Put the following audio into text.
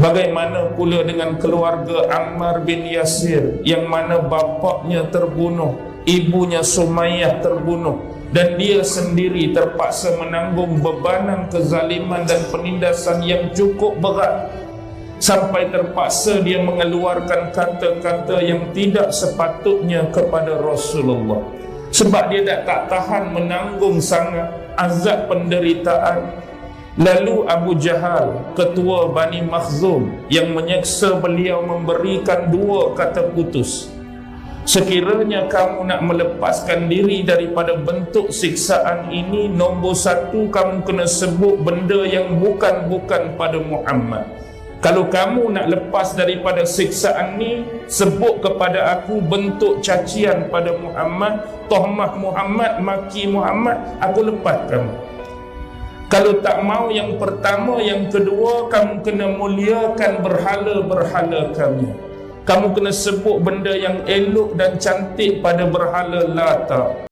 Bagaimana pula dengan keluarga Ammar bin Yasir yang mana bapaknya terbunuh, ibunya Sumayyah terbunuh dan dia sendiri terpaksa menanggung bebanan kezaliman dan penindasan yang cukup berat. Sampai terpaksa dia mengeluarkan kata-kata yang tidak sepatutnya kepada Rasulullah. Sebab dia tak, tak tahan menanggung sangat azab penderitaan Lalu Abu Jahal, ketua Bani Makhzum yang menyeksa beliau memberikan dua kata putus. Sekiranya kamu nak melepaskan diri daripada bentuk siksaan ini, nombor satu kamu kena sebut benda yang bukan-bukan pada Muhammad. Kalau kamu nak lepas daripada siksaan ni, sebut kepada aku bentuk cacian pada Muhammad, tohmah Muhammad, maki Muhammad, aku lepas kamu. Kalau tak mau yang pertama, yang kedua kamu kena muliakan berhala-berhala kami. Kamu kena sebut benda yang elok dan cantik pada berhala Lata.